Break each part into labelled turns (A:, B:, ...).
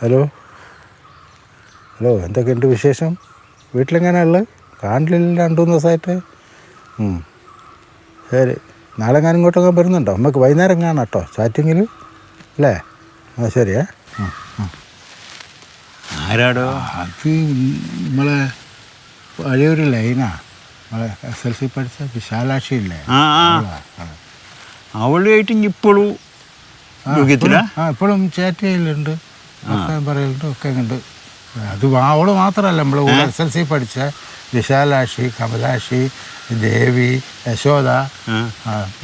A: Hello? Hello എന്തൊക്കെയുണ്ട് വിശേഷം? വീട്ടിലെങ്ങനെയാ ഉള്ളത്? കാണില്ല രണ്ട് മൂന്ന് ദിവസമായിട്ട്. ശരി. നാളെ ഞാൻ ഇങ്ങോട്ടൊക്കെ വരുന്നുണ്ടോ? നമുക്ക് വൈകുന്നേരം കാണാം കേട്ടോ ചാറ്റിങ്ങിൽ അല്ലേ? ആ ശരിയേ.
B: ആരാടോ?
A: അത് നമ്മളെ പഴയൊരു ലൈനാ. നമ്മളെ എസ് എൽ സി പഠിച്ച വിശാലാക്ഷി ഇല്ലേ?
B: അവളുമായിട്ട് ഇപ്പോഴും
A: ആ ഇപ്പോഴും ചാറ്റ് ചെയ്യലുണ്ട്. വർത്തമാനം പറയലുണ്ട് ഒക്കെ ഉണ്ട്. അത് അവൾ മാത്രമല്ല നമ്മൾ എസ് എൽ സി പഠിച്ച വിശാലാക്ഷി കമലാക്ഷി ദേവി യശോദ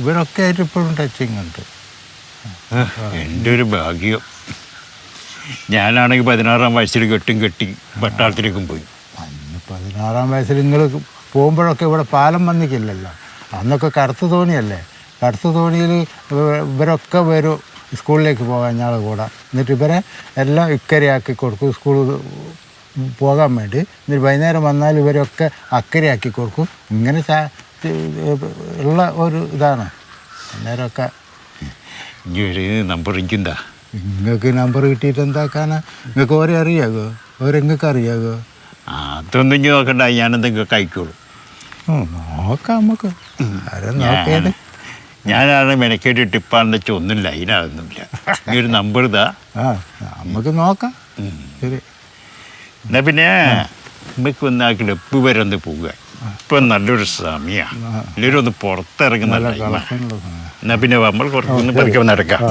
A: ഇവരൊക്കെ ആയിട്ട് ഇപ്പോഴും ടച്ചിങ് ഉണ്ട്.
B: എന്റെ ഒരു ഭാഗ്യം. ഞാനാണെങ്കിൽ പതിനാറാം വയസ്സിൽ കെട്ടും കെട്ടി പട്ടാളത്തിലേക്കും പോയി.
A: അന്ന് പതിനാറാം വയസ്സിൽ നിങ്ങൾ പോകുമ്പോഴൊക്കെ ഇവിടെ പാലം വന്നിക്കില്ലല്ലോ. അന്നൊക്കെ കറുത്ത തോണിയല്ലേ? കറുത്ത തോണിയിൽ ഇവരൊക്കെ വരും. സ്കൂളിലേക്ക് പോകാൻ ഞങ്ങൾ കൂടെ. എന്നിട്ട് ഇവരെ എല്ലാം ഇക്കരയാക്കി കൊടുക്കും. സ്കൂൾ പോകാൻ വേണ്ടി. എന്നിട്ട് വൈകുന്നേരം വന്നാൽ ഇവരൊക്കെ അക്കരയാക്കി കൊടുക്കും. ഇങ്ങനെ ഉള്ള ഒരു ഇതാണ്. അന്നേരമൊക്കെ
B: നമ്പർ
A: നിങ്ങൾക്ക് നമ്പർ കിട്ടിയിട്ട് എന്താക്കാനാ? നിങ്ങൾക്ക് ഓരോ അറിയാകോ ഓരോ നിങ്ങൾക്ക് അറിയാകോ
B: അതൊന്നും നോക്കണ്ട. ഞാനെന്തെങ്കിലും കഴിക്കോളൂ
A: ഉം, നോക്കാം നമുക്ക്. ആരെ നോക്കിയത്
B: ഞാനാണ് മെനക്കേട്ട് ടിപ്പാണെന്ന് വെച്ചാൽ ഒന്നും ലൈനാകുന്നില്ല ഈ ഒരു നമ്പർ ഇതാ.
A: ആ നമുക്ക് നോക്കാം. ശരി.
B: എന്നാ പിന്നെ നമുക്ക് ഒന്ന് ഡെപ്പ് വരെ ഒന്ന് പോവുക. ഇപ്പം നല്ലൊരു സമയമാണ് എല്ലാവരും ഒന്ന് പുറത്തിറങ്ങുന്ന. എന്നാ പിന്നെ നമ്മൾ കുറച്ചൊന്ന് പതുക്കെ നടക്കാം.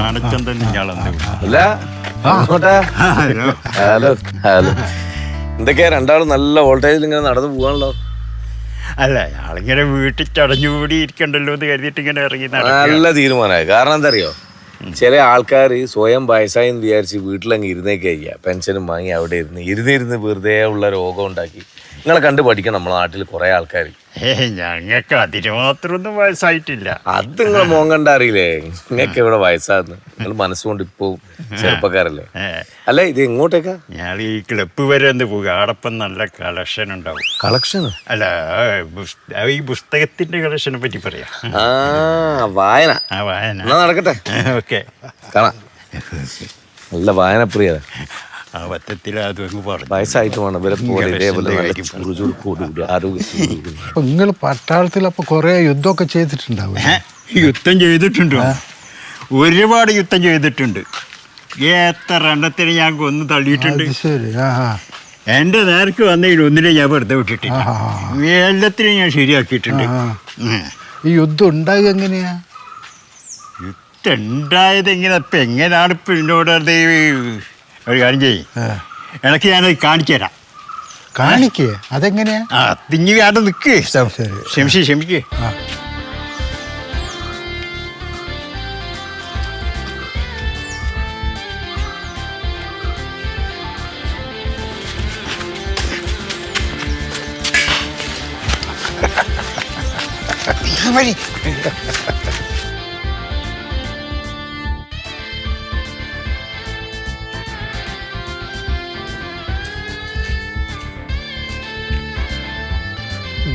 B: ആനച്ചന്തൻ
C: നല്ല
B: ഹലോ
C: ഹലോ. എന്തൊക്കെയാ? രണ്ടാളും നല്ല വോൾട്ടേജിൽ ഇങ്ങനെ നടന്നു പോവാണല്ലോ.
B: അല്ല ആളിങ്ങനെ വീട്ടിൽ ചടഞ്ഞുകൂടി ഇരിക്കണ്ടല്ലോ എന്ന് കരുതിയിട്ട് ഇങ്ങനെ ഇറങ്ങി
C: നല്ല തീരുമാനമായി. കാരണം എന്താ അറിയോ ചില ആൾക്കാർ സ്വയം വയസ്സായി എന്ന് വിചാരിച്ച് വീട്ടിലങ്ങ് ഇരുന്നേക്ക് കഴിയുക പെൻഷനും വാങ്ങി അവിടെ ഇരുന്ന് ഇരുന്നിരുന്ന് വെറുതെ ഉള്ള രോഗം ഉണ്ടാക്കി. നിങ്ങളെ കണ്ട് പഠിക്കാൻ നമ്മളെ നാട്ടിൽ കുറെ ആൾക്കാർ
B: ഞങ്ങൾക്ക് അതിന് മാത്രമൊന്നും വയസ്സായിട്ടില്ല.
C: അത് നിങ്ങൾ മോൻ കണ്ട അറിയില്ലേ? നിങ്ങൾക്ക് ഇവിടെ വയസ്സാന്ന്. നിങ്ങൾ മനസ്സുകൊണ്ട് ഇപ്പോ ചെറുപ്പക്കാരല്ലേ? അല്ലെ ഇത് എങ്ങോട്ടേക്കാ?
B: ഞാൻ ഈ ക്ലബ് വരെ ഒന്ന് പോകുക ആടപ്പം നല്ല കളക്ഷൻ ഉണ്ടാവും.
C: കളക്ഷൻ
B: അല്ല ഈ പുസ്തകത്തിന്റെ കളക്ഷനെ പറ്റി പറയാ.
C: ആ വായന.
B: ആ വായന.
C: നടക്കട്ടെ?
B: ഓക്കെ.
C: കാണാം. നല്ല വായന വായനപ്രിയത
B: ആ പറ്റത്തിൽ അതും അങ്ങ് പറഞ്ഞു.
C: വയസ്സായിട്ട് വേണം. ഇവരെ പോലെ ഇതേപോലെ നല്ല
B: കാര്യം
C: ചുറുചുറുക്കോടുകൂടി ആരോഗ്യത്തോടുകൂടി
A: അപ്പൊ നിങ്ങൾ പട്ടാളത്തിൽ അപ്പൊ കുറെ യുദ്ധമൊക്കെ ചെയ്തിട്ടുണ്ടാവും.
B: യുദ്ധം ചെയ്തിട്ടുണ്ട്? ഒരുപാട് യുദ്ധം ചെയ്തിട്ടുണ്ട്. എത്ര എണ്ണത്തിന് ഞാൻ കൊന്നു തള്ളിയിട്ടുണ്ട്.
A: ശരി.
B: എന്റെ നേർക്ക് വന്നതിൽ ഒന്നിനെ ഞാൻ വെറുതെ വിട്ടിട്ടില്ല. എല്ലാത്തിനും ഞാൻ ശരിയാക്കിയിട്ടുണ്ട്.
A: ഈ യുദ്ധം ഉണ്ടായത് എങ്ങനെയാ?
B: യുദ്ധം ഉണ്ടായത് എങ്ങനെ അപ്പൊ എങ്ങനെയാണ് ഇപ്പം എന്നോട് ഒരു കാര്യം ചെയ്യ്. എനിക്ക് ഞാനത് കാണിച്ചു തരാം.
A: കാണിക്കേ? അതെങ്ങനെയാ?
B: ആ തിങ്ങി വേണ്ട
A: നിക്ക്.
B: ക്ഷമിച്ച് ക്ഷമിക്ക്.
A: ആ.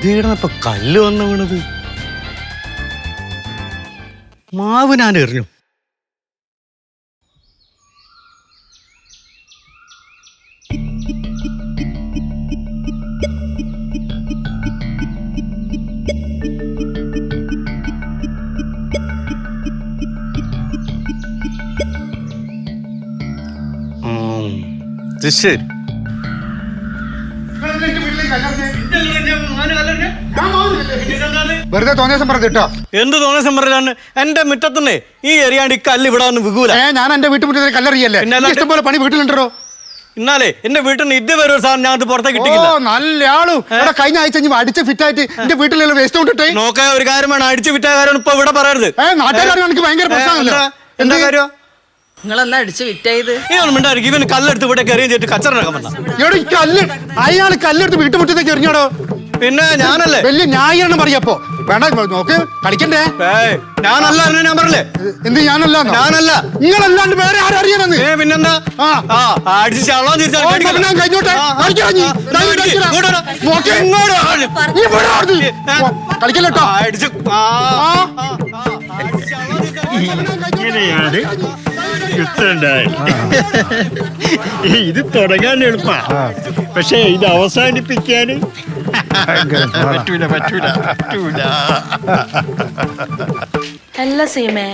D: ഇതേടന്നപ്പോ കല്ല് വന്ന വീണത്. മാവ് ഞാൻ എറിഞ്ഞു. ശരി
E: വെറുതെ തോന്നിയ ദിവസം പറഞ്ഞു കേട്ടോ
D: എന്ത് തോന്നിയ പറഞ്ഞാണ്? എന്റെ മുറ്റത്തുനിന്ന് ഈ എറിയാണ്ട് ഈ കല്ല് ഇവിടെ വന്ന് വികൂല.
E: ഏ ഞാൻ എന്റെ വീട്ടുമുറ്റത്തിൽ കല്ലെറിയല്ലേ?
D: പിന്നെ അല്ലാണ്ട്-
E: ഇഷ്ടംപോലെ പണി വീട്ടിലുണ്ടോ
D: ഇന്നാലേ എന്റെ വീട്ടിൽ നിന്ന് ഇതുവരെ ഒരു സാധനം ഞാൻ പുറത്തേക്ക്
E: ഓ
D: കിട്ടിയില്ല
E: നല്ല ആളും. എടാ കഴിഞ്ഞ ആഴ്ച ഇനി അടിച്ച് ഫിറ്റ് ആയിട്ട് എന്റെ വീട്ടിലുള്ള വേസ്റ്റ് കൊണ്ടിട്ടേ
D: നോക്കാൻ ഒരു കാര്യം വേണം. അടിച്ചു വിറ്റ കാര്യം ഇപ്പൊ ഇവിടെ പറയരുത്.
E: ഏ നാട്ടുകാരാണ് എനിക്ക് ഭയങ്കര പ്രശ്നമല്ല
D: എന്താ? എന്താ കാര്യം?
F: നിങ്ങളെന്നാ അടിച്ച് വിറ്റായത്
D: ഈ ഒന്നും ഇവൻ കല്ലെടുത്ത് ഇവിടെ കയറിയും ചെയ്തിട്ട് കച്ചറ വന്ന.
E: എവിടെ ഈ കല്ല്. അയാൾ കല്ലെടുത്ത് വീട്ടുമുറ്റത്തേക്ക് എറിഞ്ഞോടോ?
D: പിന്നെ ഞാനല്ലേ?
E: വലിയ ന്യായീകരണം പറയപ്പോ. വേണ്ട നോക്ക് കളിക്കണ്ടേ
D: ഏയ് ഞാനല്ല എന്ന് ഞാൻ പറഞ്ഞില്ലേ
E: എന്ത് ഞാനല്ല
D: ഞാനല്ല
E: നിങ്ങളല്ലാണ്ട് വേറെ ആരറിയണെന്ന്
D: ഏ പിന്നെന്താ
E: ആ.
D: ആ അടിച്ച് ചള്ളം തിരിച്ചാൽ
E: ഓ, എന്നാ പിന്നെ ഞാൻ കഴിഞ്ഞോട്ടെ. കളിക്കാം നീ. ദാ ഇവിടെ കളിക്കാം. നോക്ക്. നീ ഇവിടെ ആടുന്നു. ഓ, കളിക്കല്ലേട്ടോ
D: അടിച്ച് ആ
E: ആ.
B: ഇങ്ങനെയാണ് യുദ്ധം ഉണ്ടായത് ഇത് തുടങ്ങാൻ എളുപ്പാ പക്ഷേ ഇത് അവസാനിപ്പിക്കാൻ പറ്റൂല പറ്റൂല പറ്റൂല.
F: അല്ല സീമേ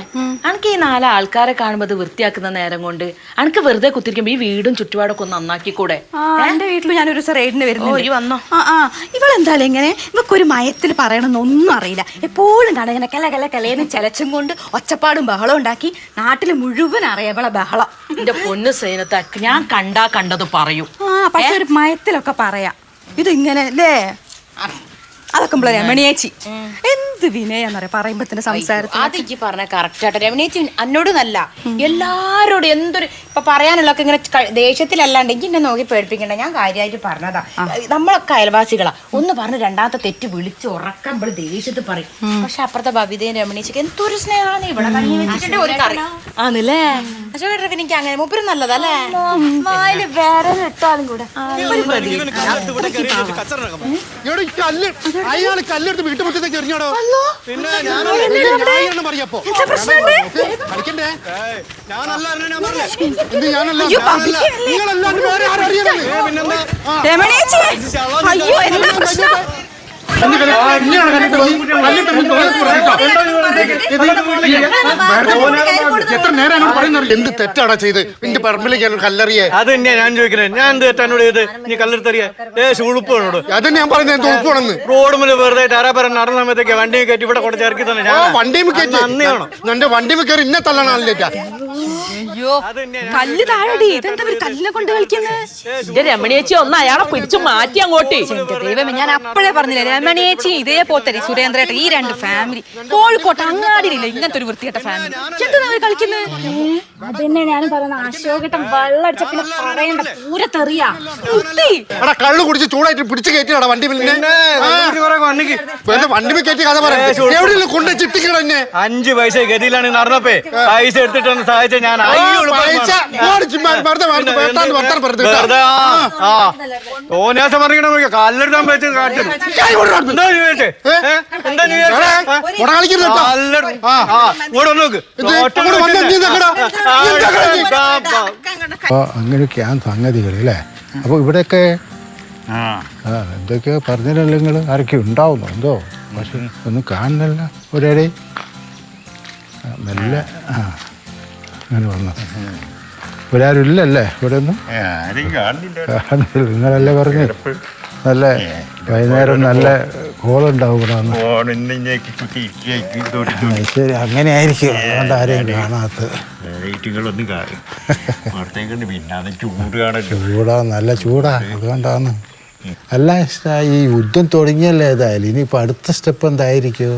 F: അനക്ക് ഈ നാല് ആൾക്കാരെ കാണുമ്പോ ഇത് വൃത്തിയാക്കുന്ന നേരം കൊണ്ട് അനക്ക് വെറുതെ കുത്തിരിക്കുമ്പോ ഈ വീടും ചുറ്റുപാടൊക്കെ ഒന്ന് നന്നാക്കിക്കൂടെ?
G: കൂടെ എന്റെ വീട്ടിൽ ഞാൻ ഒരു റെയ്ഡിന് വരുന്നു
F: വന്നോ?
G: ആ ആ ഇവളെന്തായാലും ഇങ്ങനെ ഒരു മയത്തിൽ പറയണമെന്നൊന്നും അറിയില്ല. എപ്പോഴും കാണാൻ ഇങ്ങനെ കല കല കലേന്ന് ചെലച്ചും കൊണ്ട് ഒച്ചപ്പാടും ബഹളം ഉണ്ടാക്കി നാട്ടിൽ മുഴുവൻ അറിയാം ഇവളെ ബഹളം.
F: എന്റെ പൊന്ന് സേനത്തെ ഞാൻ കണ്ടാ കണ്ടത് പറയൂ.
G: ആ പക്ഷെ ഒരു മയത്തിലൊക്കെ പറയാം. ഇതിങ്ങനെ അല്ലേ അതൊക്കെ നമ്മളെ രമണിയേച്ചി. എന്ത് വിനയെന്നറിയാം പറയുമ്പോ തന്നെ സംസാരത്തിൽ
H: അത് എനിക്ക് പറഞ്ഞ കറക്റ്റ് ആട്ടോ. രമണിയേച്ചി എന്നോട് നല്ല എല്ലാരോടും എന്തൊരു ഇപ്പൊ പറയാനുള്ളൊക്കെ ഇങ്ങനെ ദേഷ്യത്തിലല്ലാണ്ട് എനിക്ക് എന്നെ നോക്കി പേടിപ്പിക്കണ്ട. ഞാൻ കാര്യമായിട്ട് പറഞ്ഞതാ. നമ്മളൊക്കെ അയൽവാസികളാ. ഒന്ന് പറഞ്ഞ് രണ്ടാമത്തെ തെറ്റ് വിളിച്ച് ഉറക്കം ഇവിടെ ദേഷ്യത്തിൽ പറയും. പക്ഷെ അപ്പുറത്തെ ബബിതയും രമണിയേച്ചിക്ക് എന്തൊരു സ്നേഹമാണ് ഇവിടെ. കഞ്ഞി വെച്ചിട്ട് ഒരു കറി.
F: ആണല്ലേ?
H: അശോകേട്ടർക്ക് എനിക്ക് അങ്ങനെ മൂപ്പര് നല്ലതല്ലേ?
G: വേറെ കൂടെ.
E: അയാൾ കല്ലെടുത്ത് വീട്ടുമുറ്റത്തേക്ക് എറിഞ്ഞോടോ?
D: പിന്നെ
E: ന്യായാണ് പറയപ്പോ കളിക്കണ്ടേ?
D: ഞാനല്ല എന്ന് ഞാൻ പറഞ്ഞില്ലേ
E: എന്ത് ഞാനല്ല? നിങ്ങളല്ലാണ്ട് വേറെ ആരറിയണെന്ന്
D: ഏ പിന്നെന്താ?
E: എത്ര നേരം പറയുന്നത് എന്ത് തെറ്റാടാ ചെയ്ത്? നിന്റെ പറമ്പിലേക്ക് കല്ലെറിയെ.
D: അത് തന്നെയാ ഞാൻ ചോദിക്കുന്നത് ഞാൻ എന്ത് തെറ്റാനോട് ചെയ്ത്? നീ കല്ലെടുത്തറിയ?
E: അതന്നെ ഞാൻ പറയുന്നത്. തുറക്കണമെന്ന്
D: റോഡ് മുതൽ വെറുതെ ടാരാപരം നടന്ന സമയത്തേക്ക് വണ്ടിയും കയറ്റി ഇവിടെ കൊണ്ട് ചേർക്കി തന്നെ
E: ആ
D: ഞാൻ
E: വണ്ടിയും കയറ്റി
D: നന്ദിയാണോ
E: എന്റെ വണ്ടിയും കയറി ഇന്നെ തള്ളണം ആളിലേക്കാ.
G: അയ്യോ കല്ല് താഴടി. ഇതെന്താ ഒരു കല്ലിനെ കൊണ്ട് കളിക്കുന്നത്
F: രമണിയേച്ചി ഒന്ന് അയാളെ പിടിച്ചു മാറ്റി അങ്ങോട്ട്.
G: ദൈവമേ ഞാൻ അപ്പോഴേ പറഞ്ഞില്ല രമണിയേച്ചി ഇതേപോലത്തെ സുരേന്ദ്രേട്ട ഈ രണ്ട് ഫാമിലി കോഴിക്കോട്ട് അങ്ങാടിയിലില്ല ഇങ്ങനത്തെ ഒരു വൃത്തികെട്ട ഫാമിലി എന്താ അവർ കളിക്കുന്നത്
H: അതന്നെ ഞാൻ പറയുന്ന അശോകേട്ടൻ വെള്ളടിച്ച പിന്നെ പറയണ്ട പൂര
G: തെറിയാ
E: എടാ കള്ളു കുടിച്ച് ചൂടായിട്ട് പിടിച്ച് കയറ്റിടാ വണ്ടി പിന്നെ വണ്ടി കയറ്റി കഥ പറയാം കൊണ്ട് ചിട്ടിക്കട എന്നെ?
D: അഞ്ച് പൈസ ഗതിയിലാണ് നടന്നപ്പേ. പൈസ എടുത്തിട്ടൊന്ന് സഹായിച്ച ഞാൻ. തോന്നിയാസം പറഞ്ഞിട്ട് കല്ലെടുത്താൻ വെച്ച് കാട്ടും എന്താ നീ നീ
E: ആ.
D: നോക്ക്.
A: അപ്പോൾ അങ്ങനെയൊക്കെയാണ് സംഗതികൾ അല്ലേ? അപ്പോൾ ഇവിടെയൊക്കെ എന്തൊക്കെയോ പറഞ്ഞില്ലല്ലോ നിങ്ങൾ ആരൊക്കെ ഉണ്ടാവുന്നു? എന്തോ? പക്ഷെ ഒന്നും കാണുന്നില്ല. ഒരേടെ. നല്ല ആ അങ്ങനെ വന്നു. ഒരാരും ഇല്ലല്ലേ? ഇവിടെ ഒന്നും
B: കാണുന്നില്ല.
A: നിങ്ങളല്ലേ പറഞ്ഞു? നല്ല വൈകുന്നേരം നല്ല കോളുണ്ടാവും ഇവിടെ വന്ന്. ശരി അങ്ങനെ ആയിരിക്കും അതുകൊണ്ട് ആരെയും കാണാത്തത്.
B: ലൈറ്റുകളൊന്നും കാണും പുറത്തേക്കൊണ്ട് പിന്നെ അത് ചൂട്
A: ചൂടാ നല്ല ചൂടാ. അതുകൊണ്ടാണ്. അല്ല ഈ യുദ്ധം തുടങ്ങിയല്ലേ ഏതായാലും? ഇനിയിപ്പോൾ അടുത്ത സ്റ്റെപ്പ് എന്തായിരിക്കും?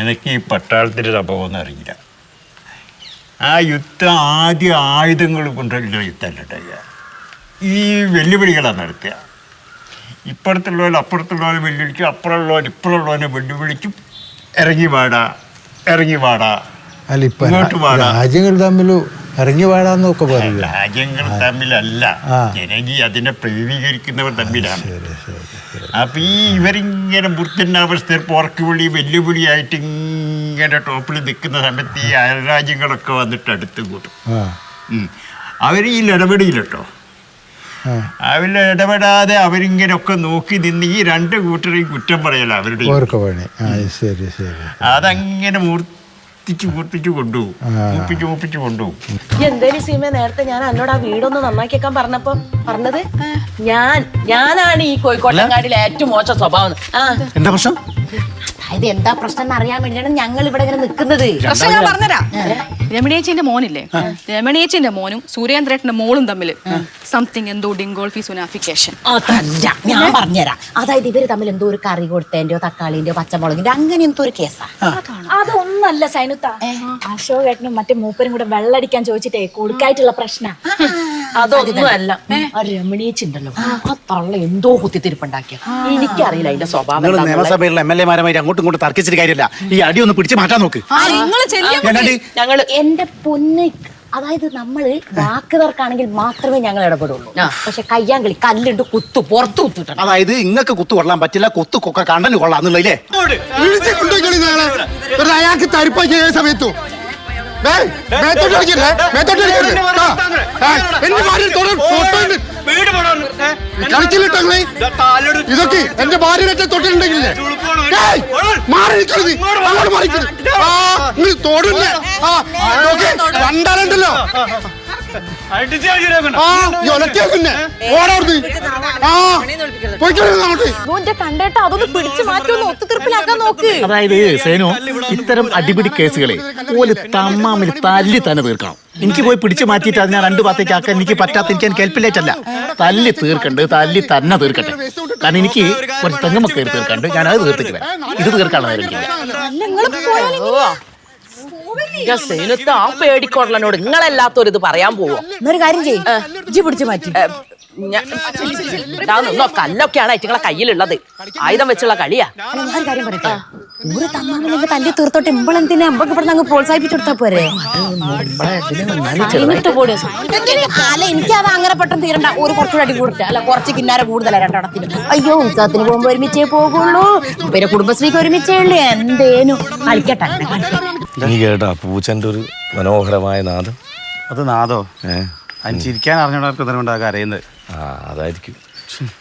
B: എനിക്ക് ഈ പട്ടാളത്തിന്റെ സംഭവമൊന്നും അറിയില്ല. ആ യുദ്ധം ആദ്യം ആയുധങ്ങൾ കൊണ്ടുള്ള യുദ്ധമല്ല ഈ വെല്ലുവിളികളാണ് നടത്തുക. ഇപ്പുറത്തുള്ളവർ അപ്പുറത്തുള്ളവരെ വെല്ലുവിളിക്കും. അപ്പുറമുള്ളവർ ഇപ്പുറമുള്ളവനെ വെല്ലുവിളിക്കും. ഇറങ്ങി വാടാ ഇറങ്ങി വാടാ.
A: അല്ല ഇപ്പൊ
B: ഇങ്ങോട്ട് വാടാ.
A: രാജ്യങ്ങൾ തമ്മിൽ ഇറങ്ങി വാടാന്നൊക്കെ പറയും
B: രാജ്യങ്ങൾ തമ്മിലല്ല. ജനകി അതിനെ പ്രതിനിധീകരിക്കുന്നവർ തമ്മിലാണ്. അപ്പൊ ഈ ഇവരിങ്ങനെ ബുദ്ധനാവസ്ഥയിൽ പോർക്കുവിളി വെല്ലുവിളിയായിട്ട് ഇങ്ങനെ ടോപ്പിൽ നിൽക്കുന്ന സമയത്ത് ഈ അയൽരാജ്യങ്ങളൊക്കെ വന്നിട്ട് അടുത്ത് കൂട്ടും. അവർ ഈ ഇടപെടിയില്ലട്ടോ
A: ആ
B: അവരിൽ ഇടപെടാതെ അവരിങ്ങനെയൊക്കെ നോക്കി നിന്ന് ഈ രണ്ട് കൂട്ടരെയും കുറ്റം പറയല അവരുടെ
A: ശരി ശരി.
B: അതങ്ങനെ മൂർത്തിച്ച് മൂർത്തിച്ച് കൊണ്ടുപോകും. മൂപ്പിച്ച് മൂപ്പിച്ച് കൊണ്ടുപോകും.
F: എന്തേലും സീമ നേരത്തെ ഞാൻ എന്നോട് ആ വീടൊന്ന് നന്നാക്കിയേക്കാൻ പറഞ്ഞപ്പോ പറഞ്ഞത് ഞാൻ ഞാനാണ് ഈ കോഴിക്കോട്ടങ്ങാടിയിലെ ഏറ്റവും മോശം സ്വഭാവം.
D: എന്താ പ്രശ്നം?
H: അതായത് എന്താ പ്രശ്നം എന്ന് അറിയാൻ വേണ്ടിയാണ് ഞങ്ങൾ ഇവിടെ ഇങ്ങനെ നിൽക്കുന്നത്.
G: പ്രശ്നം ഞാൻ പറഞ്ഞുതരാം. രമണിയേച്ചിന്റെ മോനില്ലേ? രമണിയേച്ചിന്റെ മോനും സുരേന്ദ്രേട്ടന്റെ മോളും തമ്മിൽ സംതിങ് എന്തോ ഡിങ്കോൾഫി സുനാഫിക്കേഷൻ
H: അതല്ല ഞാൻ പറഞ്ഞുതരാം. അതായത് ഇവർ തമ്മിൽ എന്തോ ഒരു കറി കൊടുത്തതിന്റെയോ തക്കാളിന്റെയോ പച്ചമുളകിന്റെ അങ്ങനെ എന്തോ ഒരു കേസാ.
I: അതൊന്നല്ല സൈനുത്ത. അശോകേട്ടനും മറ്റേ മൂപ്പരും കൂടെ വെള്ളടിക്കാൻ ചോദിച്ചിട്ടേ കൊടുക്കായിട്ടുള്ള പ്രശ്ന.
F: അതൊന്നും അല്ല
H: ആ രമണീച്ചുണ്ടല്ലോ. ആ. തള്ള എന്തോ കുത്തിത്തിരിപ്പുണ്ടാക്കിയ. എനിക്കറിയില്ല അതിന്റെ സ്വഭാവം
E: നിങ്ങൾ
H: എന്താന്നുള്ളത്.
E: നിയമസഭയിലുള്ള എം എൽ എമാരുമായിട്ട് അങ്ങോട്ടും ഇങ്ങോട്ടും തർക്കിച്ചിട്ട് കാര്യമില്ല. ഈ അടി ഒന്ന് പിടിച്ച് മാറ്റാൻ നോക്ക്.
G: നിങ്ങൾ ചെല്ലിയ
E: എന്നാണ്ട്
H: ഞങ്ങൾ എന്റെ പൊന്ന് അതായത് നമ്മൾ വാക്ക് തർക്കാണെങ്കിൽ മാത്രമേ ഞങ്ങൾ ഇടപെടുള്ളൂ. പക്ഷെ കയ്യാങ്കളി കല്ലുണ്ട് കുത്തു പുറത്ത് കുത്തിട്ടുണ്ട്
E: അതായത് ഇങ്ങക്ക് കുത്തു കൊള്ളാൻ പറ്റില്ല കുത്തു കൊക്ക കണ്ടന് കൊള്ളാം ആ
D: വിളിച്ച് കൊണ്ടുപോയി നാളെ. വെറുതെ ഇതൊക്കെ എന്റെ ഭാര്യയുടെ തൊട്ടിട്ടുണ്ടെങ്കിലേ? ഏയ്, മാറി നിൽക്കരുത്. അങ്ങോട്ട് മാറിക്കരുത് ആ നിങ്ങൾ തോടില്ല ആ നോക്ക് കണ്ടാലുണ്ടല്ലോ
H: കണ്ടേട്ട അതൊന്ന് പിടിച്ചു മാറ്റി ഒന്ന് ഒത്തുതീർപ്പിലാക്കാൻ നോക്ക്.
E: അതായത് സേനു ഇത്തരം അടിപിടി കേസുകളെ ഓൽ തമ്മാമിൽ തല്ലി തന്നെ തീർക്കണം. എനിക്ക് പോയി പിടിച്ചു മാറ്റിയിട്ട് അതിനെ രണ്ടു ഭാഗത്തേക്ക് ആക്കാൻ എനിക്ക് പറ്റാത്ത എനിക്ക് കെൽപ്പില്ലേറ്റല്ല തല്ലി തീർക്കണ്ട് തല്ലി തന്നെ തീർക്കട്ടെ. കാരണം എനിക്ക് കുറച്ച് തെങ്ങുമൊക്കെ തീർക്കണ്ട് ഞാൻ അത് തീർത്തിട്ട് ഇത് തീർക്കാനുള്ള നേരം എനിക്കില്ല.
F: സൈനത്ത് ആ പേടിക്കൊള്ളനോട് നിങ്ങളല്ലാത്തൊരിത് പറയാൻ പോവോ?
H: എന്നൊരു കാര്യം ചെയ്യും. ഇജ്ജി പിടിച്ചു മാറ്റി.
F: നിന്നോ കല്ലൊക്കെയാണ് അയറ്റുങ്ങളെ കയ്യിലുള്ളത്. ആയുധം വെച്ചുള്ള കളിയാ.
H: അല്ല, ഞാൻ ഒരു കാര്യം പറയട്ടെ. ഒരു തമ്മാമിനെ തല്ലി തീർത്തോട്ട്. ഇമ്പളെന്തിനെ അമ്പക്ക് ഇവിടെ അങ്ങ് പ്രോത്സാഹിപ്പിച്ചെടുത്താ പോരെ? അല്ല എനിക്ക് അത് അങ്ങനെ പെട്ടെന്ന് തീരണ്ട. ഒരു കുറച്ചുകൂടി അടി കൂടട്ടെ. അല്ല കുറച്ച് കിന്നാര കൂടുതലാ രണ്ടെണ്ണത്തിന്. അയ്യോ ഉത്സവത്തിന് പോകുമ്പോ ഒരുമിച്ചേ പോകുള്ളൂ. പിന്നെ കുടുംബശ്രീക്ക് ഒരുമിച്ചേ ഉള്ളൂ. എന്തേനു. കളിക്കട്ടെ.
C: നീ കേട്ടാ പൂച്ചന്റെ ഒരു മനോഹരമായ നാദം.
E: അത് നാദോ?
C: ഏ.
E: അതിന് ചിരിക്കാൻ അറിഞ്ഞവർക്ക് തന്നെ അറിയുന്നത്
C: ആ അതായിരിക്കും.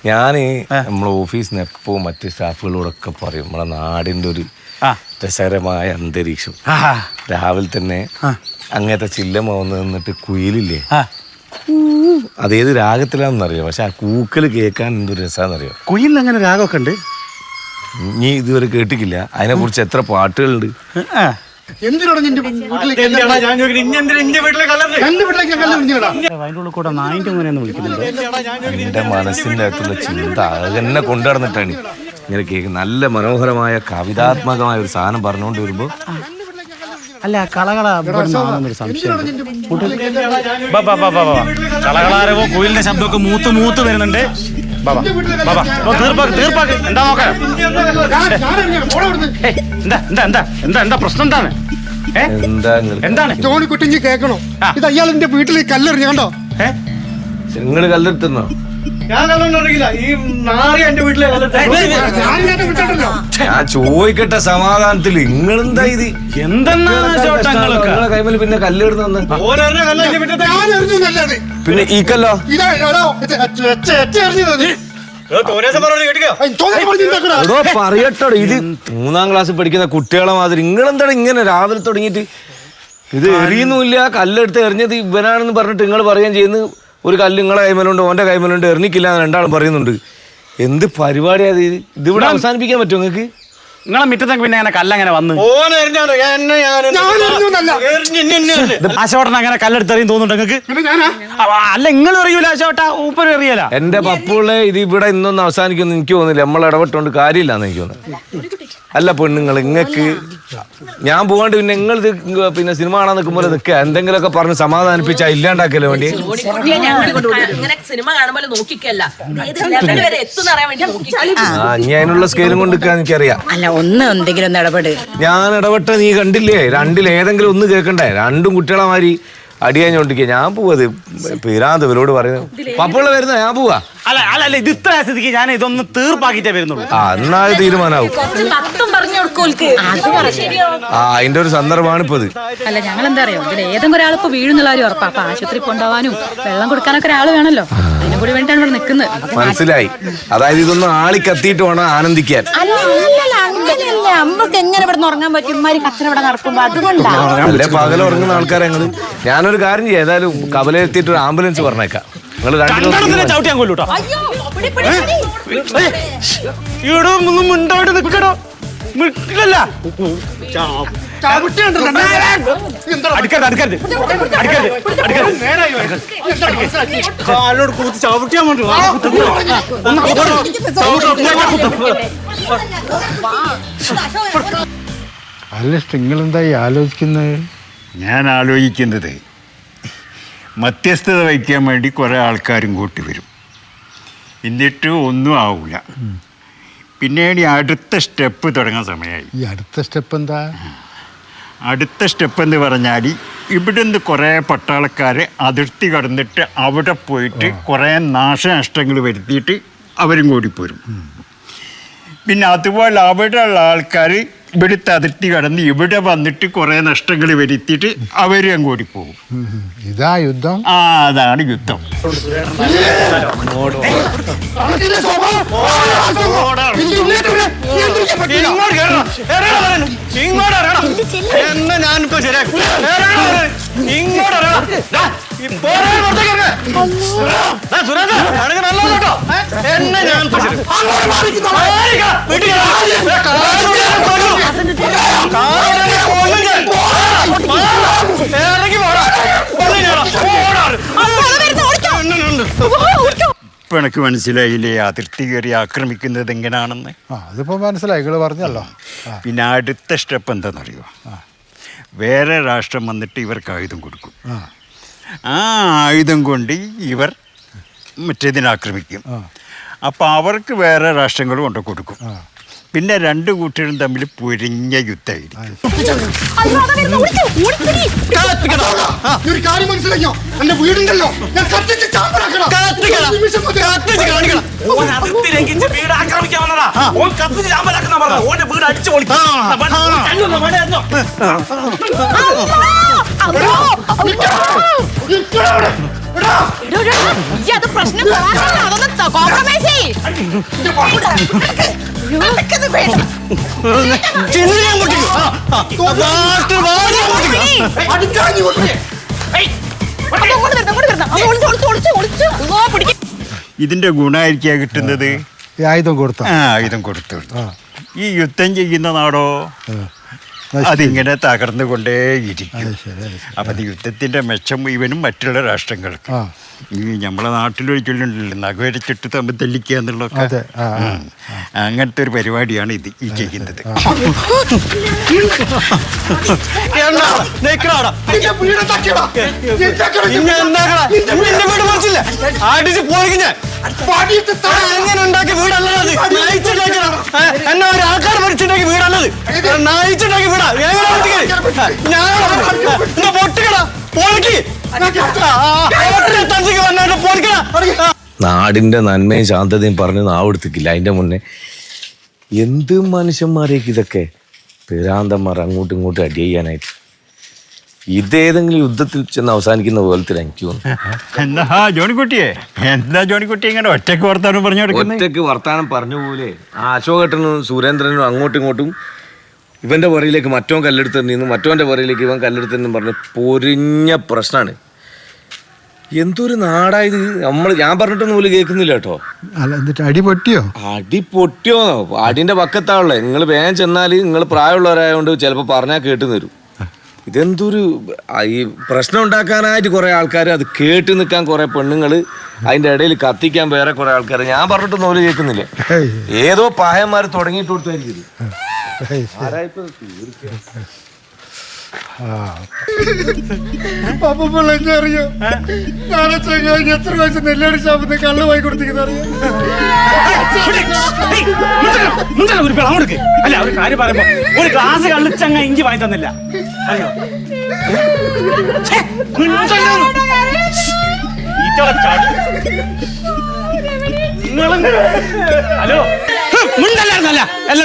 C: ഞാൻ നമ്മളെ ഓഫീസിൽ നിന്ന് എപ്പോൾ മറ്റ് സ്റ്റാഫുകളോടൊക്കെ പറയും നമ്മളെ നാടിന്റെ ഒരു. രസകരമായ അന്തരീക്ഷം. രാവിലെ തന്നെ അങ്ങനത്തെ ചില്ലമ വന്ന് നിന്നിട്ട് കുയിലില്ലേ? അതേത് രാഗത്തിലാണെന്നറിയാം? പക്ഷെ ആ കൂക്കൽ കേൾക്കാൻ എന്തൊരു രസമാണെന്നറിയോ
E: കുയിൽ അങ്ങനെ രാഗമൊക്കെ ഉണ്ട്?
C: നീ ഇതുവരെ കേട്ടിട്ടില്ല. അതിനെക്കുറിച്ച് എത്ര പാട്ടുകളുണ്ട്?
D: നിന്റെ വീട്ടിലേക്ക് എന്റെ വീട്ടിലേക്ക് കല്ല് എറിഞ്ഞിടാ
E: അതിന്റെ ഉള്ളിൽ കൂടെ നായിന്റെ മുന്നേ വിളിക്കുന്നുണ്ട്.
C: എന്റെ മനസ്സിന്റെ അകത്തുള്ള ചിന്ത അത് തന്നെ കൊണ്ടു നടന്നിട്ടാണ്. ഇങ്ങനെ കേൾക്കും നല്ല മനോഹരമായ കവിതാത്മകമായ ഒരു സാധനം പറഞ്ഞുകൊണ്ട് വരുമ്പോൾ
E: അല്ല കളകള ഒരു സംശയം കളകളാരവോ കുയിലിന്റെ ശബ്ദമൊക്കെ മൂത്ത് മൂത്ത് വരുന്നുണ്ട്. ബാബാ ബാബാ തീർപ്പാക്ക് തീർപ്പാക്ക്. എന്താ നോക്കാം എന്താ എന്താ എന്താ? എന്താ എന്താ പ്രശ്നം എന്താണ്? ഏ?
C: എന്താ
E: എന്താണ്?
D: കേൾക്കണോ? ഇത് അയാൾ എന്റെ വീട്ടിലേക്ക് കല്ലെറിഞ്ഞാണ്ടോ
E: ഏ?
C: കല്ലെടുത്തുന്നോ?
D: ഞാൻ എന്റെ വിട്ടിട്ടല്ലോ
C: ഞാൻ ചോദിക്കട്ടെ സമാധാനത്തിൽ നിങ്ങളെന്താ ഇത്?
E: എന്തെന്നാണ് ചോട്ടങ്ങളൊക്കെ
C: നിങ്ങളെ കൈമേൽ പിന്നെ കല്ലെടുത്ത്
D: ഞാൻ എറിഞ്ഞു നല്ലത്
C: പിന്നെ ഈ കല്ലോ?
D: ഇതാ എടോ, എറിഞ്ഞത്.
C: എടോ പറയട്ടോ ഇത് മൂന്നാം ക്ലാസ് പഠിക്കുന്ന കുട്ടികളെ മാതിരി. നിങ്ങളെന്താണ് ഇങ്ങനെ രാവിലെ തുടങ്ങിയിട്ട്? ഇത് എറിയുന്നുമില്ല കല്ലെടുത്ത് എറിഞ്ഞത് ഇവനാണെന്ന് പറഞ്ഞിട്ട് നിങ്ങൾ പറയുകയും ചെയ്യുന്നു. ഒരു കല്ല് നിങ്ങളെ കൈമലുണ്ട് ഓന്റെ കൈമലുണ്ട് എറിഞ്ഞിക്കില്ല എന്ന് രണ്ടാളും പറയുന്നുണ്ട്. എന്ത് പരിപാടിയാ ഇത്? ഇതിവിടെ അവസാനിപ്പിക്കാൻ പറ്റുമോ നിങ്ങൾക്ക്?
E: നിങ്ങളെ മിറ്റത്തേക്ക് പിന്നെ അങ്ങനെ കല്ലങ്ങനെ വന്ന്.
D: ഞാൻ എറിഞ്ഞു. എന്നല്ല.
E: ആശോട്ടൻ അങ്ങനെ കല്ലെടുത്തെറിയും തോന്നുന്നുണ്ട് നിങ്ങൾക്ക്?
D: പിന്നെ ഞാനാ?
E: അല്ല നിങ്ങൾ എറിയൂല ആശോട്ട ഊപ്പരും എറിയല.
C: എന്റെ പപ്പുകളെ ഇത് ഇവിടെ ഇന്നൊന്നും അവസാനിക്കുന്നു എനിക്ക് തോന്നുന്നില്ല. നമ്മൾ ഇടപെട്ടുകൊണ്ട് കാര്യമില്ലാന്ന് എനിക്ക് തോന്നുന്നു. അല്ല പെണ്ണുങ്ങൾ ഇങ്ങക്ക് ഞാൻ പോകാണ്ട് പിന്നെ നിങ്ങൾ ഇത് പിന്നെ സിനിമ കാണാൻ നിൽക്കുമ്പോൾ നിൽക്കുക എന്തെങ്കിലുമൊക്കെ പറഞ്ഞ് സമാധാനിപ്പിച്ചാ ഇല്ലാണ്ടാക്കല്ലോ വേണ്ടി?
F: ഇങ്ങനെ സിനിമ കാണുമ്പോൾ നോക്കിക്കല്ല. വരെ വേണ്ടി നോക്കിക്കല്ല
C: ആ ഇനി അതിനുള്ള സ്കെയിലും കൊണ്ട് നിൽക്കാൻ എനിക്കറിയാം.
H: അല്ല ഒന്ന് എന്തെങ്കിലും ഒന്ന് ഇടപെട്.
C: ഞാൻ ഇടപെട്ട നീ കണ്ടില്ലേ? രണ്ടിൽ ഏതെങ്കിലും ഒന്ന് കേൾക്കണ്ടേ? രണ്ടും കുട്ടികളെ മാതിരി അടിയാഞ്ഞോണ്ടിരിക്കുക ഞാൻ പോവത് പിരാന്ത് ഇവരോട് പറയുന്നത്. പപ്പുള്ള വരുന്ന? ഞാൻ പോവാ.
E: അല്ല അല്ല ഇത് ഇത്ര സ്ഥിതിക്ക് ഞാൻ ഇതൊന്ന് തീർപ്പാക്കിട്ടേ വരുന്നുള്ളൂ.
C: ആ എന്നാ തീരുമാനാവും.
F: ശരിയാവും
C: ആ അതിന്റെ ഒരു സന്ദർഭമാണ് ഇപ്പൊ ഇത്
G: അല്ല ഞങ്ങൾ എന്താ അറിയോ? ഇതിൽ ഏതെങ്കിലും ഒരാൾ ഇപ്പൊ വീഴുന്നുള്ള ഒരു ഉറപ്പാ. അപ്പൊ ആശുപത്രി കൊണ്ടുപോകാനും വെള്ളം കൊടുക്കാനൊക്കെ ഒരാൾ വേണല്ലോ. അതിനും കൂടി വേണ്ടിയിട്ടാണ് ഇവിടെ നിൽക്കുന്നത്
C: മനസ്സിലായി. അതായത് ഇതൊന്നും ആളി കത്തിയിട്ട് വേണം ആനന്ദിക്കാൻ.
H: അമ്മയ്ക്ക് എങ്ങനെ ഇവിടെ ഉറങ്ങാൻ പറ്റും? ഇമാര് കച്ചറ ഇവിടെ നടക്കുമ്പോ അതുകൊണ്ടാ.
C: അല്ലെ പകൽ ഉറങ്ങുന്ന ആൾക്കാരെ ഞങ്ങൾ? ഞാനൊരു കാര്യം ചെയ്യാം. ഏതായാലും കവലയെത്തിയിട്ട് ഒരു ആംബുലൻസ് പറഞ്ഞേക്കാം. നിങ്ങൾ
E: രണ്ടെണ്ണത്തിനെ ചവിട്ടിയാൻ കൊല്ലൂട്ടോ. ഇവിടെ ഒന്നും മുണ്ടോട്ട് നിൽക്കണോ
D: ഇല്ലല്ല അടുക്കരുത് അടുക്കരുത്. അടുക്കരുത് അടുക്കരുത്. കാലോട് കൂത്തി ചവിട്ടിയാൻ വേണ്ടി
A: അല്ല നിങ്ങളെന്തായി ആലോചിക്കുന്നത്
B: ഞാൻ ആലോചിക്കുന്നത് മധ്യസ്ഥത വഹിക്കാൻ വേണ്ടി കുറേ ആൾക്കാരും കൂട്ടി വരും. എന്നിട്ട് ഒന്നും ആവില്ല പിന്നീട് ഈ അടുത്ത സ്റ്റെപ്പ് തുടങ്ങാൻ സമയമായി.
A: ഈ അടുത്ത സ്റ്റെപ്പ് എന്താ?
B: അടുത്ത സ്റ്റെപ്പ് എന്ന് പറഞ്ഞാൽ ഇവിടുന്ന് കുറേ പട്ടാളക്കാർ അതിർത്തി കടന്നിട്ട് അവിടെ പോയിട്ട് കുറേ നാശനഷ്ടങ്ങൾ വരുത്തിയിട്ട് അവരും കൂടി പോരും. പിന്നെ അതുപോലെ അവിടെയുള്ള ആൾക്കാർ ഇവിടുത്തെ അതിർത്തി കടന്ന് ഇവിടെ വന്നിട്ട് കുറേ നഷ്ടങ്ങൾ വരുത്തിയിട്ട് അവരും അങ്ങോട്ട് പോകും.
A: ഇതാ യുദ്ധം.
B: ആ അതാണ് യുദ്ധം.
D: ഇങ്ങോട്ട്. ഇറങ്ങണം ഞാൻ. എന്നെ ഞാനിപ്പോ ശരിയാക്കും. ഇങ്ങോട്ട് ഇറങ്ങണം. പോരാ പുറത്തേക്ക് ഇറങ്ങ്. സുരേന്ദ്ര, നിനക്ക് നല്ലത് കേട്ടോ. എന്നെ ഞാൻ ഞാൻ ഞാൻ. ഇറങ്ങി പോടാ. ഞാൻ. പോടാ. എന്നെ ഉണ്ട്.
B: ഇപ്പം എനിക്ക് മനസ്സിലായില്ലേ? അതിർത്തി കയറി ആക്രമിക്കുന്നത് എങ്ങനെയാണെന്ന്
A: ആ അതിപ്പോ മനസ്സിലായി. നിങ്ങൾ പറഞ്ഞല്ലോ. ആ.
B: പിന്നെ അടുത്ത സ്റ്റെപ്പ് എന്താണെന്നറിയോ വേറെ രാഷ്ട്രം വന്നിട്ട് ഇവർക്ക് ആയുധം കൊടുക്കും.
A: ആ.
B: ആ ആയുധം കൊണ്ട് ഇവർ മറ്റേതിനെ ആക്രമിക്കും. അപ്പോൾ അവർക്ക് വേറെ രാഷ്ട്രങ്ങൾ കൊണ്ടു കൊടുക്കും. പിന്നെ രണ്ട് കൂട്ടരും തമ്മിൽ പൊരിഞ്ഞ യുദ്ധമായിരിക്കും.
D: ഒരു കാര്യം മനസ്സിലാക്കിയോ എന്റെ വീടുണ്ടല്ലോ. ഞാൻ കത്തിച്ച് ചാമ്പലാക്കണം കത്തിച്ച് കാണിക്കണം.
E: അതിർത്തി ലംഘിച്ച് വീട് ആക്രമിക്കാൻ വന്നതാ. ഓൻ ചാമ്പലാക്കുന്ന പറഞ്ഞത്. ഓന്റെ വീട് അടിച്ചു
H: ഗുണായിരിക്കാ അത് പിടിക്കും.
B: ഇതിന്റെ ഗുണമായിരിക്കുക കിട്ടുന്നത്?
A: ആയുധം കൊടുത്തു.
B: ആ ആയുധം കൊടുത്തു ഈ യുദ്ധം ചെയ്യുന്ന നാടോ? അതിങ്ങനെ തകർന്നുകൊണ്ടേയിരിക്കും. അപ്പം യുദ്ധത്തിന്റെ മെച്ചം ഇവനും മറ്റുള്ള രാഷ്ട്രങ്ങൾക്ക്. ഈ നമ്മളെ നാട്ടിലൊരിക്കലുണ്ടല്ലോ നഗവരച്ചിട്ട് തമ്മിൽ തെല്ലിക്കുക എന്നുള്ളതൊക്കെ. അങ്ങനത്തെ ഒരു പരിപാടിയാണ് ഇത് ഈ ചെയ്യുന്നത്.
D: നിന്റെ വീട് ഞാൻ. വീടല്ലത് വീടാ. പൊളിക്ക്
C: നാടിന്റെ നന്മയും ശാന്തതയും പറഞ്ഞ് നാവെടുത്തിക്കില്ല അതിന്റെ മുന്നേ എന്ത് മനുഷ്യന്മാരേക്ക് ഇതൊക്കെ പേരാന്തന്മാർ അങ്ങോട്ടും ഇങ്ങോട്ടും അടി ചെയ്യാനായിട്ട് ഇതേതെങ്കിലും യുദ്ധത്തിൽ ചെന്ന് അവസാനിക്കുന്ന പോലത്തിൽ എനിക്ക്
B: എന്താ ജോണിക്കുട്ടിയെ? എന്താ ജോണിക്കുട്ടി ഇങ്ങനെ ഒറ്റയ്ക്ക് വർത്താനം പറഞ്ഞു
C: ഒറ്റയ്ക്ക് വർത്താനം പറഞ്ഞ പോലെ ആ അശോകേട്ടനും സുരേന്ദ്രനും അങ്ങോട്ടും ഇങ്ങോട്ടും ഇവന്റെ പുറയിലേക്ക് മറ്റോൻ കല്ലെടുത്ത് നിന്ന് മറ്റോന്റെ പുറയിലേക്ക് ഇവൻ കല്ലെടുത്ത് നിന്നും പറഞ്ഞ് പൊരിഞ്ഞ പ്രശ്നമാണ് എന്തൊരു നാടായത് നമ്മൾ ഞാൻ പറഞ്ഞിട്ടൊന്നും പോലും കേൾക്കുന്നില്ല കേട്ടോ.
A: അല്ല എന്നിട്ട് അടി പൊട്ടിയോ?
C: അടി പൊട്ടിയോന്നോ അടിന്റെ പക്കത്താണല്ലോ നിങ്ങൾ വേഗം ചെന്നാൽ നിങ്ങൾ പ്രായമുള്ളവരായതുകൊണ്ട് ചിലപ്പോൾ പറഞ്ഞാൽ കേട്ടു തരും ഇതെന്തൊരു ഈ പ്രശ്നം ഉണ്ടാക്കാനായിട്ട് കുറേ ആൾക്കാർ അത് കേട്ട് നിൽക്കാൻ കുറേ പെണ്ണുങ്ങൾ അതിന്റെ ഇടയിൽ കത്തിക്കാൻ വേറെ കുറേ ആൾക്കാർ ഞാൻ പറഞ്ഞിട്ടൊന്നും പോലും കേൾക്കുന്നില്ല. ഏതോ പായന്മാർ തുടങ്ങിയിട്ട് കൊടുത്തായിരിക്കും
D: അപ്പൊ പിള്ളേക്ക് അറിയോ? നാളെ ചെങ്ങായി എത്ര വയസ്സ് നെല്ലടി ഷാപ്പിന്ന് കള്ള് വായി കൊടുത്തിരിക്കുന്ന അറിയോ?
E: ഒരു വെള്ളം കൊടുക്ക് അല്ല ഒരു കാര്യം പറയുമ്പോ ഒരു ഗ്ലാസ് കള്ളിച്ചങ്ങ ഇഞ്ചി വാങ്ങി തന്നില്ല അറിയോ. ഈറ്റോടെ ചാടി. ഹലോ. മിണ്ടല്ലായിരുന്നല്ല? അല്ല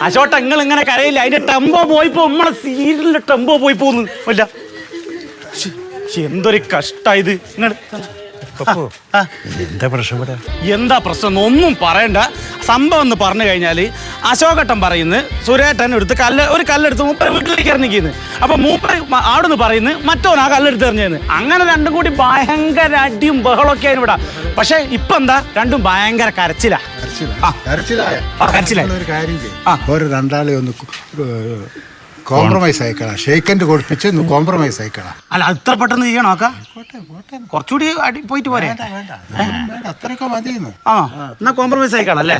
E: അശോട്ട നിങ്ങൾ ഇങ്ങനെ കരയില്ല. അതിന്റെ ടെമ്പോ പോയിപ്പോ നമ്മളെ സീരിയലിന്റെ ടെമ്പോ പോയി പോന്ന്. അല്ല എന്തൊരു കഷ്ടായത് ആ
B: എന്താ പ്രശ്നം ഇവിടെ?
E: എന്താ പ്രശ്നം ഒന്നും പറയണ്ട. സംഭവം എന്ന് പറഞ്ഞു കഴിഞ്ഞാൽ അശോകട്ടൻ പറയുന്നു സുരേട്ടൻ എടുത്ത് കല്ല് ഒരു കല്ലെടുത്ത് മൂപ്പർ വീട്ടിലേക്ക് ഇറങ്ങിക്കുന്നു. അപ്പൊ മൂപ്പർ മ- പറയുന്നു മറ്റോ മറ്റോൻ ആ കല്ലെടുത്ത് എറിഞ്ഞു അങ്ങനെ രണ്ടും കൂടി ഭയങ്കര അടിയും ബഹളൊക്കെ ആയിരുന്നു ഇവിടെ. പക്ഷെ ഇപ്പൊ എന്താ? രണ്ടും ഭയങ്കര കരച്ചിലാ.
A: കരച്ചിലായ? കരച്ചിലായി. ഒരു കാര്യം ചെയ്യും. ഓരോ രണ്ടാളെ ഒന്ന് കോംപ്രമൈസ് ആയിക്കളാം. ആൻഡ് കൊടുപ്പിച്ച് കോംപ്രമൈസ് ആയിക്കളാം.
D: അല്ല അത്ര പെട്ടെന്ന് ചെയ്യണോ അക്ക കുറച്ചുകൂടി അടി പോയിട്ട് പോരെ.
A: അത്രയൊക്കെ മതിയെന്ന്.
D: ആ എന്നാ കോംപ്രമൈസ് ആയിക്കാളാം അല്ലേ?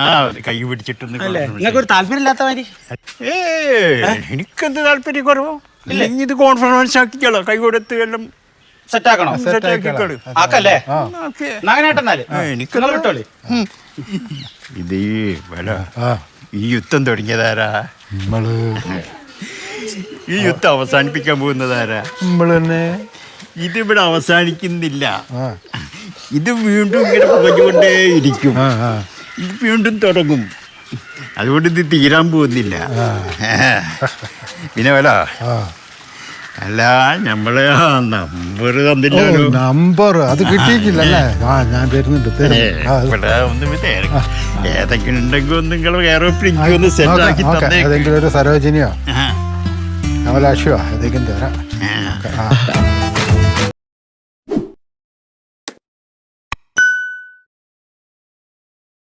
B: ആ കൈ പിടിച്ചിട്ട്
D: അല്ലേ? നിങ്ങൾക്ക് ഒരു താല്പര്യം ഇല്ലാത്ത മാതിരി.
B: ഏ എനിക്കെന്ത് താല്പര്യം കുറവോ ഇല്ലെങ്കിൽ ഇത് കോൺഫിഡൻസ് ആക്കിക്കോളാം. കൈ കൊടുത്ത് എല്ലാം
D: സെറ്റ് ആക്കണോ?
B: സെറ്റ് ആക്കിക്കോളൂ.
D: ആക്കല്ലേ നാഗനേട്ടെന്നാൽ
B: എനിക്ക്
D: വിട്ടോളി.
B: ഇത് ഈ വില ഈ യുദ്ധം തുടങ്ങിയതാരാ?
A: നമ്മൾ
B: ഈ യുദ്ധം അവസാനിപ്പിക്കാൻ പോകുന്നതാരാ
A: നമ്മൾ തന്നെ
B: ഇതിവിടെ അവസാനിക്കുന്നില്ല. ഇത് വീണ്ടും ഇങ്ങനെ പുകഞ്ഞുകൊണ്ടേ ഇരിക്കും ഇത് വീണ്ടും തുടങ്ങും. അതുകൊണ്ട് ഇത് തീരാൻ പോകുന്നില്ല. പിന്നെ വല അല്ല നമ്മൾ നമ്പർ തന്നില്ലല്ലോ
A: നമ്പർ അത് കിട്ടിയിട്ടില്ല ആ ഞാൻ വരുന്നുണ്ട്
B: ഇവിടെ ഒന്ന് തിരക്ക്. ഏതെങ്കിലും ഉണ്ടെങ്കിൽ ഒന്ന് നിങ്ങൾ എയറോപ്ലെയിൻ ഒന്ന് സെറ്റ് ആക്കി
A: ഒരു സരോജിനിയോ?
B: ആ.
A: എന്തെങ്കിലും തരാം. ആ